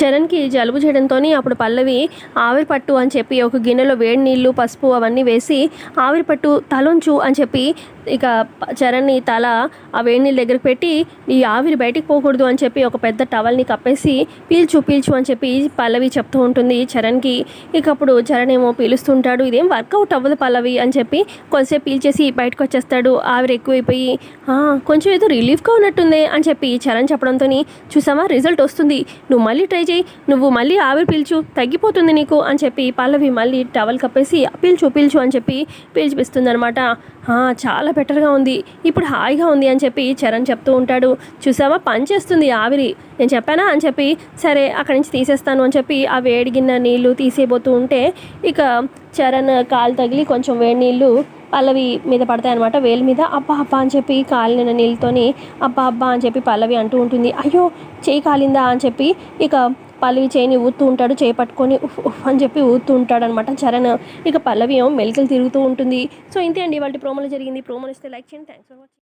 చరణ్కి జలుబు చేయడంతో అప్పుడు పల్లవి ఆవిరి పట్టు అని చెప్పి ఒక గిన్నెలో వేడి నీళ్ళు పసుపు అవన్నీ వేసి ఆవిరి పట్టు తలొంచు అని చెప్పి ఇక చరణ్ని తల ఆ వేడి నీళ్ళ దగ్గరికి పెట్టి ఈ ఆవిరి బయటికి పోకూడదు అని చెప్పి ఒక పెద్ద టవల్ని కప్పేసి పీల్చు పీల్చు అని చెప్పి పల్లవి చెప్తూ ఉంటుంది చరణ్కి. ఇక అప్పుడు చరణ్ ఏమో పీలుస్తుంటాడు ఇదేం వర్కౌట్ అవ్వదు పల్లవి అని చెప్పి కొంతసేపు పీల్చేసి బయటకు వచ్చేస్తాడు. ఆవిరి ఎక్కువైపోయి కొంచెం ఏదో రిలీఫ్గా ఉన్నట్టుంది అని చెప్పి చరణ్ చెప్పడంతో చూసావా రిజల్ట్ వస్తుంది. నువ్వు మళ్ళీ ట్రై చేయి. నువ్వు మళ్ళీ ఆవిరి పీల్చు. తగ్గిపోతుంది నీకు అని చెప్పి పల్లవి మళ్ళీ టవల్ కప్పేసి పీల్చు పీల్చు అని చెప్పి పీల్చిపిస్తుంది అనమాట చాలా బెటర్గా ఉంది. ఇప్పుడు హాయిగా ఉంది అని చెప్పి చరణ్ చెప్తూ ఉంటాడు. చూసావా? పని చేస్తుంది ఆవిరి. నేను చెప్పానా? అని చెప్పి సరే అక్కడి నుంచి తీసేస్తాను అని చెప్పి ఆ వేడిగిన్న నీళ్ళు తీసేయబోతూ ఉంటే ఇక చరణ్ కాలు తగిలి కొంచెం వేడి నీళ్ళు పల్లవి మీద పడతాయి అనమాట వేలు మీద అబ్బా అబ్బా అని చెప్పి కాలిన నీళ్ళతోని అబ్బా అబ్బా అని చెప్పి పల్లవి అంటూ ఉంటుంది. అయ్యో చేయి కాలిందా? అని చెప్పి ఇక పల్లవి చేయిని ఊతూ ఉంటాడు చేయి పట్టుకొని ఉఫ్ ఉఫ్ అని చెప్పి ఊతూ ఉంటాడు అనమాట చరణ్. ఇక పల్లవి ఏమో మెలికలు తిరుగుతూ ఉంటుంది. సో ఇంతే అండి వాళ్ళ ప్రోమోలో జరిగింది. ప్రోమోలు ఇస్తే లైక్ చేయండి. Thanks for watching